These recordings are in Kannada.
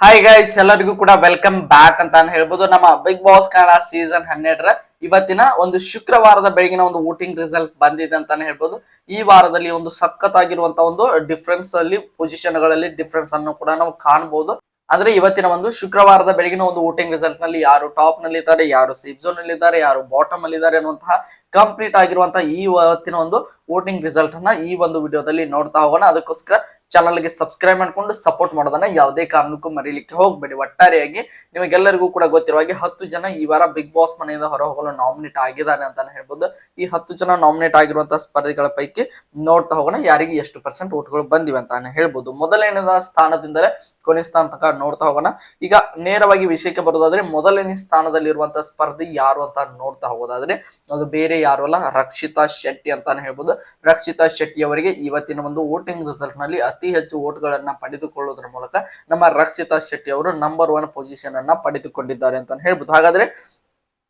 ಹಾಯ್ ಗೈಸ್ ಎಲ್ಲರಿಗೂ ಕೂಡ ವೆಲ್ಕಮ್ ಬ್ಯಾಕ್ ಅಂತ ಹೇಳ್ಬೋದು. ನಮ್ಮ ಬಿಗ್ ಬಾಸ್ ಕನ್ನಡ ಸೀಸನ್ ಹನ್ನೆರಡರ ಇವತ್ತಿನ ಒಂದು ಶುಕ್ರವಾರದ ಬೆಳಗಿನ ಒಂದು ವೋಟಿಂಗ್ ರಿಸಲ್ಟ್ ಬಂದಿದೆ ಅಂತಾನೆ ಹೇಳ್ಬೋದು. ಈ ವಾರದಲ್ಲಿ ಒಂದು ಸಖತ್ತಾಗಿರುವಂತ ಒಂದು ಡಿಫ್ರೆನ್ಸ್ ಅಲ್ಲಿ ಪೊಸಿಷನ್ಗಳಲ್ಲಿ ಡಿಫ್ರೆನ್ಸ್ ಅನ್ನು ಕೂಡ ನಾವು ಕಾಣಬಹುದು ಅಂದ್ರೆ ಇವತ್ತಿನ ಒಂದು ಶುಕ್ರವಾರದ ಬೆಳಗಿನ ಒಂದು ವೋಟಿಂಗ್ ರಿಸಲ್ಟ್ನಲ್ಲಿ ಯಾರು ಟಾಪ್ನಲ್ಲಿ ಇದ್ದಾರೆ ಯಾರು ಸೇಫ್ ಝೋನ್ನಲ್ಲಿ ಇದ್ದಾರೆ ಯಾರು ಬಾಟಮ್ ಅಲ್ಲಿ ಇದ್ದಾರೆ ಅನ್ನುವಂತಹ ಕಂಪ್ಲೀಟ್ ಆಗಿರುವಂತಹ ಈ ಇವತ್ತಿನ ಒಂದು ವೋಟಿಂಗ್ ರಿಸಲ್ಟ್ ಅನ್ನ ಈ ಒಂದು ವಿಡಿಯೋದಲ್ಲಿ ನೋಡ್ತಾ ಹೋಗೋಣ. ಅದಕ್ಕೋಸ್ಕರ ಚಾನಲ್ಗೆ ಸಬ್ಸ್ಕ್ರೈಬ್ ಮಾಡ್ಕೊಂಡು ಸಪೋರ್ಟ್ ಮಾಡೋದನ್ನ ಯಾವುದೇ ಕಾರಣಕ್ಕೂ ಮರೀಲಿಕ್ಕೆ ಹೋಗಬೇಡಿ. ಒಟ್ಟಾರೆಯಾಗಿ ನಿಮಗೆಲ್ಲರಿಗೂ ಕೂಡ ಗೊತ್ತಿರುವ ಹಾಗೆ ಹತ್ತು ಜನ ಈ ವಾರ ಬಿಗ್ ಬಾಸ್ ಮನೆಯಿಂದ ಹೊರ ಹೋಗಲು ನಾಮಿನೇಟ್ ಆಗಿದ್ದಾರೆ ಅಂತಾನೆ ಹೇಳ್ಬೋದು. ಈ ಹತ್ತು ಜನ ನಾಮಿನೇಟ್ ಆಗಿರುವಂತಹ ಸ್ಪರ್ಧಿಗಳ ಪೈಕಿ ನೋಡ್ತಾ ಹೋಗೋಣ, ಯಾರಿಗೆ ಎಷ್ಟು ಪರ್ಸೆಂಟ್ ಓಟ್ಗಳು ಬಂದಿವೆ ಅಂತಾನೆ ಹೇಳ್ಬೋದು. ಮೊದಲನೇ ಸ್ಥಾನದಿಂದಲೇ ಕೊನೆ ಸ್ಥಾನ ತನಕ ನೋಡ್ತಾ ಹೋಗೋಣ. ಈಗ ನೇರವಾಗಿ ವಿಷಯಕ್ಕೆ ಬರೋದಾದ್ರೆ ಮೊದಲನೇ ಸ್ಥಾನದಲ್ಲಿರುವಂತಹ ಸ್ಪರ್ಧಿ ಯಾರು ಅಂತ ನೋಡ್ತಾ ಹೋಗೋದಾದ್ರೆ ಅದು ಬೇರೆ ಯಾರು ಅಲ್ಲ, ರಕ್ಷಿತಾ ಶೆಟ್ಟಿ ಅಂತಾನೆ ಹೇಳ್ಬೋದು. ರಕ್ಷಿತಾ ಶೆಟ್ಟಿ ಅವರಿಗೆ ಇವತ್ತಿನ ಒಂದು ವೋಟಿಂಗ್ ರಿಸಲ್ಟ್ನಲ್ಲಿ ಅತಿ ಹೆಚ್ಚು ಓಟ್ಗಳನ್ನ ಪಡೆದುಕೊಳ್ಳುವುದರ ಮೂಲಕ ನಮ್ಮ ರಕ್ಷಿತಾ ಶೆಟ್ಟಿ ಅವರು ನಂಬರ್ ಒನ್ ಪೊಸಿಷನ್ ಅನ್ನ ಪಡೆದುಕೊಂಡಿದ್ದಾರೆ ಅಂತ ಹೇಳ್ಬೋದು. ಹಾಗಾದ್ರೆ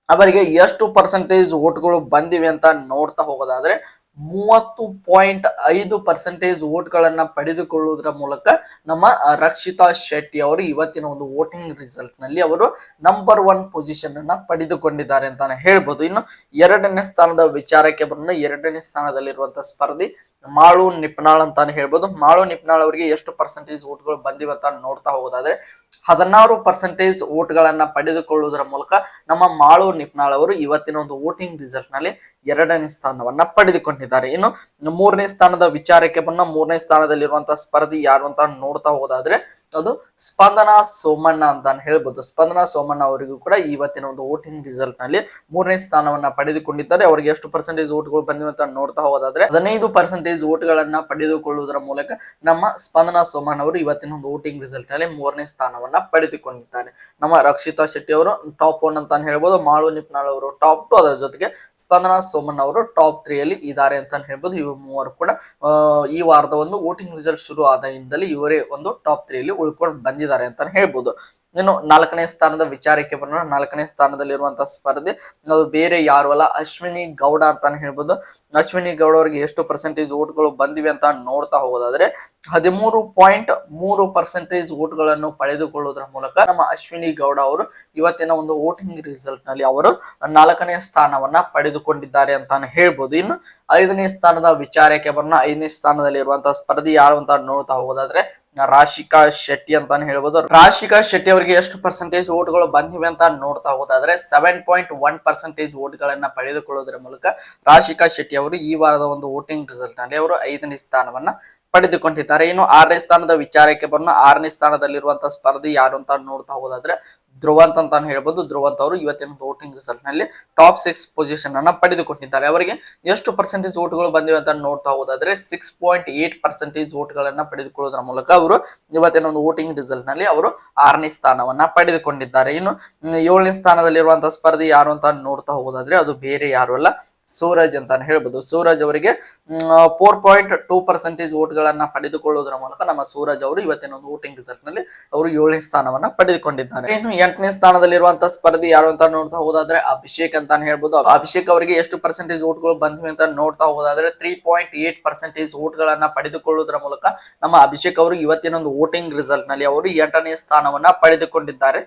ಅವರಿಗೆ ಎಷ್ಟು ಪರ್ಸೆಂಟೇಜ್ ಓಟ್ಗಳು ಬಂದಿವೆ ಅಂತ ನೋಡ್ತಾ ಹೋಗೋದಾದ್ರೆ ಮೂವತ್ತು ಪಾಯಿಂಟ್ ಐದು ಪರ್ಸೆಂಟೇಜ್ ಓಟ್ಗಳನ್ನ ಪಡೆದುಕೊಳ್ಳುವುದರ ಮೂಲಕ ನಮ್ಮ ರಕ್ಷಿತಾ ಶೆಟ್ಟಿ ಅವರು ಇವತ್ತಿನ ಒಂದು ವೋಟಿಂಗ್ ರಿಸಲ್ಟ್ನಲ್ಲಿ ಅವರು ನಂಬರ್ ಒನ್ ಪೊಸಿಷನ್ ಅನ್ನ ಪಡೆದುಕೊಂಡಿದ್ದಾರೆ ಅಂತಾನೆ ಹೇಳ್ಬೋದು. ಇನ್ನು ಎರಡನೇ ಸ್ಥಾನದ ವಿಚಾರಕ್ಕೆ ಬರೋಣ. ಎರಡನೇ ಸ್ಥಾನದಲ್ಲಿರುವಂತಹ ಸ್ಪರ್ಧಿ ಮಾಳು ನಿಪ್ನಾಳ್ ಅಂತಾನೆ ಹೇಳ್ಬೋದು. ಮಾಳು ನಿಪ್ನಾಳ್ ಅವರಿಗೆ ಎಷ್ಟು ಪರ್ಸೆಂಟೇಜ್ ಓಟ್ಗಳು ಬಂದಿವೆ ಅಂತ ನೋಡ್ತಾ ಹೋಗೋದಾದ್ರೆ ಹದಿನಾರು ಪರ್ಸೆಂಟೇಜ್ ಓಟ್ಗಳನ್ನ ಪಡೆದುಕೊಳ್ಳುವುದರ ಮೂಲಕ ನಮ್ಮ ಮಾಳು ನಿಪ್ನಾಳ್ ಅವರು ಇವತ್ತಿನ ಒಂದು ವೋಟಿಂಗ್ ರಿಸಲ್ಟ್ನಲ್ಲಿ ಎರಡನೇ ಸ್ಥಾನವನ್ನ ಪಡೆದುಕೊಂಡಿದ್ದಾರೆ. ಇನ್ನು ಮೂರನೇ ಸ್ಥಾನದ ವಿಚಾರಕ್ಕೆ ಬಂದ ಮೂರನೇ ಸ್ಥಾನದಲ್ಲಿರುವಂತಹ ಸ್ಪರ್ಧಿ ಯಾರು ಅಂತ ನೋಡ್ತಾ ಹೋಗೋದಾದ್ರೆ ಅದು ಸ್ಪಂದನಾ ಸೋಮಣ್ಣ ಅಂತ ಹೇಳ್ಬೋದು. ಸ್ಪಂದನಾ ಸೋಮಣ್ಣ ಅವರಿಗೂ ಕೂಡ ಇವತ್ತಿನ ಒಂದು ವೋಟಿಂಗ್ ರಿಸಲ್ಟ್ನಲ್ಲಿ ಮೂರನೇ ಸ್ಥಾನವನ್ನ ಪಡೆದುಕೊಂಡಿದ್ದಾರೆ. ಅವರಿಗೆ ಎಷ್ಟು ಪರ್ಸೆಂಟೇಜ್ ಓಟ್ಗಳು ಬಂದಿವೆ ಅಂತ ನೋಡ್ತಾ ಹೋಗೋದಾದ್ರೆ ಹದಿನೈದು ಪರ್ಸೆಂಟೇಜ್ ಓಟ್ಗಳನ್ನ ಪಡೆದುಕೊಳ್ಳುವುದರ ಮೂಲಕ ನಮ್ಮ ಸ್ಪಂದನಾ ಸೋಮಣ್ಣ ಅವರು ಇವತ್ತಿನ ಒಂದು ವೋಟಿಂಗ್ ರಿಸಲ್ಟ್ನಲ್ಲಿ ಮೂರನೇ ಸ್ಥಾನವನ್ನ ಪಡೆದುಕೊಂಡಿದ್ದಾರೆ. ನಮ್ಮ ರಕ್ಷಿತಾ ಶೆಟ್ಟಿ ಅವರು ಟಾಪ್ ಒನ್ ಅಂತ ಹೇಳ್ಬೋದು. ಮಾಳು ನಿಪ್ನಾಳ್ ಅವರು ಟಾಪ್ ಟು ಅದರ ಜೊತೆಗೆ ಸ್ಪಂದನಾ ಸೋಮಣ್ಣ ಅವರು ಟಾಪ್ ತ್ರೀ ಅಲ್ಲಿ ಇದ್ದಾರೆ. ಅಂತ ಹೇಳ್ಬೋದು. ಇವರು ಮೂವರು ಕೂಡ ಈ ವಾರದ ಒಂದು ವೋಟಿಂಗ್ ರಿಸಲ್ಟ್ ಶುರು ಆದಾಗಿಂದಲೇ ಇವರೇ ಒಂದು ಟಾಪ್ ತ್ರೀಯಲ್ಲಿ ಉಳ್ಕೊಂಡು ಬಂದಿದ್ದಾರೆ ಅಂತ ಹೇಳ್ಬೋದು. ಇನ್ನು ನಾಲ್ಕನೇ ಸ್ಥಾನದ ವಿಚಾರಕ್ಕೆ ಬರೋಣ. ನಾಲ್ಕನೇ ಸ್ಥಾನದಲ್ಲಿರುವಂತಹ ಸ್ಪರ್ಧೆ, ಅದು ಬೇರೆ ಯಾರು ಅಲ್ಲ, ಅಶ್ವಿನಿ ಗೌಡ ಅಂತಾನೆ ಹೇಳ್ಬೋದು. ಅಶ್ವಿನಿ ಗೌಡ ಅವರಿಗೆ ಎಷ್ಟು ಪರ್ಸೆಂಟೇಜ್ ಓಟ್ಗಳು ಬಂದಿವೆ ಅಂತ ನೋಡ್ತಾ ಹೋಗೋದಾದ್ರೆ, ಹದಿಮೂರು ಪಾಯಿಂಟ್ ಮೂರು ಪರ್ಸೆಂಟೇಜ್ ಓಟ್ಗಳನ್ನು ಪಡೆದುಕೊಳ್ಳುವುದರ ಮೂಲಕ ನಮ್ಮ ಅಶ್ವಿನಿ ಗೌಡ ಅವರು ಇವತ್ತಿನ ಒಂದು ವೋಟಿಂಗ್ ರಿಸಲ್ಟ್ನಲ್ಲಿ ಅವರು ನಾಲ್ಕನೇ ಸ್ಥಾನವನ್ನ ಪಡೆದುಕೊಂಡಿದ್ದಾರೆ ಅಂತಾನೆ ಹೇಳ್ಬೋದು. ಇನ್ನು ಐದನೇ ಸ್ಥಾನದ ವಿಚಾರಕ್ಕೆ ಬರೋಣ. ಐದನೇ ಸ್ಥಾನದಲ್ಲಿ ಇರುವಂತಹ ಸ್ಪರ್ಧಿ ಯಾರು ಅಂತ ನೋಡ್ತಾ ಹೋಗೋದಾದ್ರೆ ರಾಶಿಕಾ ಶೆಟ್ಟಿ ಅಂತಾನೆ ಹೇಳ್ಬೋದು ರಾಶಿಕಾ ಶೆಟ್ಟಿ ಅವರಿಗೆ ಎಷ್ಟು ಪರ್ಸೆಂಟೇಜ್ ಓಟ್ಗಳು ಬಂದಿವೆ ಅಂತ ನೋಡ್ತಾ ಹೋದಾದ್ರೆ ಸೆವೆನ್ ಪಾಯಿಂಟ್ ಒನ್ ಪರ್ಸೆಂಟೇಜ್ ಓಟ್ಗಳನ್ನ ಪಡೆದುಕೊಳ್ಳೋದ್ರ ಮೂಲಕ ರಾಶಿಕಾ ಶೆಟ್ಟಿ ಅವರು ಈ ವಾರದ ಒಂದು ವೋಟಿಂಗ್ ರಿಸಲ್ಟ್ನಲ್ಲಿ ಅವರು ಐದನೇ ಸ್ಥಾನವನ್ನ ಪಡೆದುಕೊಂಡಿದ್ದಾರೆ. ಇನ್ನು ಆರನೇ ಸ್ಥಾನದ ವಿಚಾರಕ್ಕೆ ಬರೋಣ. ಆರನೇ ಸ್ಥಾನದಲ್ಲಿರುವಂತಹ ಸ್ಪರ್ಧಿ ಯಾರು ಅಂತ ನೋಡ್ತಾ ಹೋದಾದ್ರೆ ಧ್ರುವಂತ್ ಅಂತಾನೆ ಹೇಳ್ಬೋದು. ಧ್ರುವಂತ್ ಅವರು ಇವತ್ತಿನ ವೋಟಿಂಗ್ ರಿಸಲ್ಟ್ನಲ್ಲಿ ಟಾಪ್ ಸಿಕ್ಸ್ ಪೊಸಿಷನ್ ಅನ್ನ ಪಡೆದುಕೊಂಡಿದ್ದಾರೆ. ಅವರಿಗೆ ಎಷ್ಟು ಪರ್ಸೆಂಟೇಜ್ ಓಟ್ಗಳು ಬಂದಿವೆ ಅಂತ ನೋಡ್ತಾ ಹೋದಾದ್ರೆ ಸಿಕ್ಸ್ ಪಾಯಿಂಟ್ ಏಟ್ ಪರ್ಸೆಂಟೇಜ್ ಓಟ್ಗಳನ್ನ ಪಡೆದುಕೊಳ್ಳೋದ್ರ ಮೂಲಕ ಅವರು ಇವತ್ತಿನ ಒಂದು ವೋಟಿಂಗ್ ರಿಸಲ್ಟ್ನಲ್ಲಿ ಅವರು ಆರನೇ ಸ್ಥಾನವನ್ನ ಪಡೆದುಕೊಂಡಿದ್ದಾರೆ. ಇನ್ನು ಏಳನೇ ಸ್ಥಾನದಲ್ಲಿರುವಂತಹ ಸ್ಪರ್ಧಿ ಯಾರು ಅಂತ ನೋಡ್ತಾ ಹೋಗೋದಾದ್ರೆ ಅದು ಬೇರೆ ಯಾರು ಅಲ್ಲ ಸೂರಜ್ ಅಂತಾನೆ ಹೇಳ್ಬೋದು. ಸೂರಜ್ ಅವರಿಗೆ ಫೋರ್ ಪಾಯಿಂಟ್ ಟೂ ಪರ್ಸೆಂಟೇಜ್ ಓಟ್ಗಳನ್ನ ಪಡೆದುಕೊಳ್ಳುವುದರ ಮೂಲಕ ನಮ್ಮ ಸೂರಜ್ ಅವರು ಇವತ್ತಿನ ಒಂದು ವೋಟಿಂಗ್ ರಿಸಲ್ಟ್ನಲ್ಲಿ ಅವರು ಏಳನೇ ಸ್ಥಾನವನ್ನ ಪಡೆದುಕೊಂಡಿದ್ದಾರೆ. ಇನ್ನು ಎಂಟನೇ ಸ್ಥಾನದಲ್ಲಿರುವಂತಹ ಸ್ಪರ್ಧಿ ಯಾರು ಅಂತ ನೋಡ್ತಾ ಹೋದಾದ್ರೆ ಅಭಿಷೇಕ್ ಅಂತ ಹೇಳ್ಬೋದು. ಅಭಿಷೇಕ್ ಅವರಿಗೆ ಎಷ್ಟು ಪರ್ಸೆಂಟೇಜ್ ಓಟ್ಗಳು ಬಂದಿವೆ ಅಂತ ನೋಡ್ತಾ ಹೋದಾದ್ರೆ ತ್ರೀ ಪಾಯಿಂಟ್ ಏಟ್ ಪರ್ಸೆಂಟೇಜ್ ಓಟ್ಗಳನ್ನ ಪಡೆದುಕೊಳ್ಳುವುದರ ಮೂಲಕ ನಮ್ಮ ಅಭಿಷೇಕ್ ಅವರು ಇವತ್ತಿನ ಒಂದು ವೋಟಿಂಗ್ ರಿಸಲ್ಟ್ನಲ್ಲಿ ಅವರು ಎಂಟನೇ ಸ್ಥಾನವನ್ನ ಪಡೆದುಕೊಂಡಿದ್ದಾರೆ.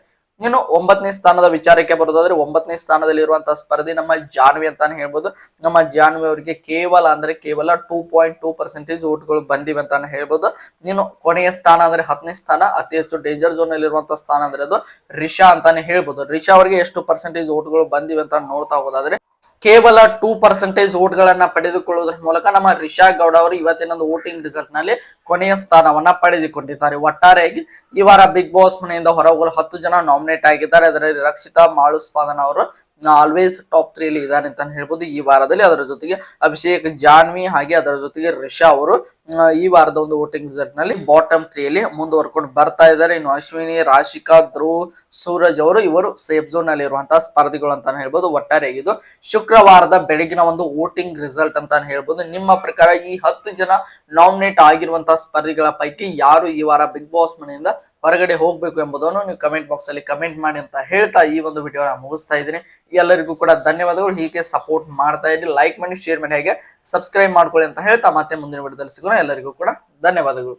ಇನ್ನು ಒಂಬತ್ತನೇ ಸ್ಥಾನದ ವಿಚಾರಕ್ಕೆ ಬರೋದಾದ್ರೆ ಒಂಬತ್ತನೇ ಸ್ಥಾನದಲ್ಲಿರುವಂತಹ ಸ್ಪರ್ಧಿ ನಮ್ಮ ಜಾನ್ವಿ ಅಂತಾನೆ ಹೇಳ್ಬೋದು. ನಮ್ಮ ಜಾನ್ವಿ ಅವರಿಗೆ ಕೇವಲ ಅಂದ್ರೆ ಕೇವಲ ಟೂ ಪಾಯಿಂಟ್ ಟೂ ಪರ್ಸೆಂಟೇಜ್ ಓಟ್ಗಳು ಬಂದಿವೆ ಅಂತಾನೆ ಹೇಳ್ಬೋದು. ಇನ್ನು ಕೊನೆಯ ಸ್ಥಾನ ಅಂದ್ರೆ ಹತ್ತನೇ ಸ್ಥಾನ, ಅತಿ ಹೆಚ್ಚು ಡೇಂಜರ್ ಝೋನ್ ಅಲ್ಲಿರುವಂತಹ ಸ್ಥಾನ ಅಂದ್ರೆ ಅದು ರಿಷಾ ಅಂತಾನೆ ಹೇಳ್ಬೋದು. ರಿಷಾ ಅವರಿಗೆ ಎಷ್ಟು ಪರ್ಸೆಂಟೇಜ್ ಓಟ್ಗಳು ಬಂದಿವೆ ಅಂತ ನೋಡ್ತಾ ಹೋದಾದ್ರೆ ಕೇವಲ ಟೂ ಪರ್ಸೆಂಟೇಜ್ ಓಟ್ಗಳನ್ನ ಪಡೆದುಕೊಳ್ಳುವುದರ ಮೂಲಕ ನಮ್ಮ ರಿಷಾ ಗೌಡ ಅವರು ಇವತ್ತಿನ ಒಂದು ವೋಟಿಂಗ್ ರಿಸಲ್ಟ್ನಲ್ಲಿ ಕೊನೆಯ ಸ್ಥಾನವನ್ನ ಪಡೆದುಕೊಂಡಿದ್ದಾರೆ. ಒಟ್ಟಾರೆಯಾಗಿ ಈ ವಾರ ಬಿಗ್ ಬಾಸ್ ಮನೆಯಿಂದ ಹೊರಹೋಗಲು ಹತ್ತು ಜನ ನಾಮಿನೇಟ್ ಆಗಿದ್ದಾರೆ. ಅದರಲ್ಲಿ ರಕ್ಷಿತಾ ಮಾಳು ಸ್ಪಂದನ ಅವರು ಆಲ್ವೇಸ್ ಟಾಪ್ ತ್ರೀ ಅಲ್ಲಿ ಇದ್ದಾರೆ ಅಂತ ಹೇಳ್ಬೋದು. ಈ ವಾರದಲ್ಲಿ ಅದರ ಜೊತೆಗೆ ಅಭಿಷೇಕ್, ಜಾನ್ವಿ ಹಾಗೆ ಅದರ ಜೊತೆಗೆ ರಿಷಾ ಅವರು ಈ ವಾರದ ಒಂದು ವೋಟಿಂಗ್ ರಿಸಲ್ಟ್ನಲ್ಲಿ ಬಾಟಮ್ ತ್ರೀ ಅಲ್ಲಿ ಮುಂದುವರ್ಕೊಂಡು ಬರ್ತಾ ಇದ್ದಾರೆ. ಇನ್ನು ಅಶ್ವಿನಿ, ರಾಶಿಕಾ, ಧ್ರುವ್, ಸೂರಜ್ ಅವರು ಇವರು ಸೇಫ್ ಝೋನ್ನಲ್ಲಿ ಇರುವಂತಹ ಸ್ಪರ್ಧಿಗಳು ಅಂತಾನೆ ಹೇಳ್ಬೋದು. ಒಟ್ಟಾರೆ ಇದು ಶುಕ್ರವಾರದ ಬೆಳಗಿನ ಒಂದು ವೋಟಿಂಗ್ ರಿಸಲ್ಟ್ ಅಂತಾನೆ ಹೇಳ್ಬೋದು. ನಿಮ್ಮ ಪ್ರಕಾರ ಈ ಹತ್ತು ಜನ ನಾಮಿನೇಟ್ ಆಗಿರುವಂತಹ ಸ್ಪರ್ಧಿಗಳ ಪೈಕಿ ಯಾರು ಈ ವಾರ ಬಿಗ್ ಬಾಸ್ ಮನೆಯಿಂದ ಹೊರಗಡೆ ಹೋಗ್ಬೇಕು ಎಂಬುದನ್ನು ನೀವು ಕಮೆಂಟ್ ಬಾಕ್ಸ್ ಅಲ್ಲಿ ಕಮೆಂಟ್ ಮಾಡಿ ಅಂತ ಹೇಳ್ತಾ ಈ ಒಂದು ವಿಡಿಯೋನ ಮುಗಿಸ್ತಾ ಇದ್ದೀನಿ. ಎಲ್ಲರಿಗೂ ಕೂಡ ಧನ್ಯವಾದಗಳು. ಹೀಗೆ ಸಪೋರ್ಟ್ ಮಾಡ್ತಾ ಇರಿ ಲೈಕ್ ಮಾಡಿ ಶೇರ್ ಮಾಡಿ, ಹಾಗೆ ಸಬ್ಸ್ಕ್ರೈಬ್ ಮಾಡ್ಕೊಳ್ಳಿ ಅಂತ ಹೇಳ್ತಾ ಮತ್ತೆ ಮುಂದಿನ ವಿಡಿಯೋದಲ್ಲಿ ಸಿಗೋಣ. ಎಲ್ಲರಿಗೂ ಕೂಡ ಧನ್ಯವಾದಗಳು.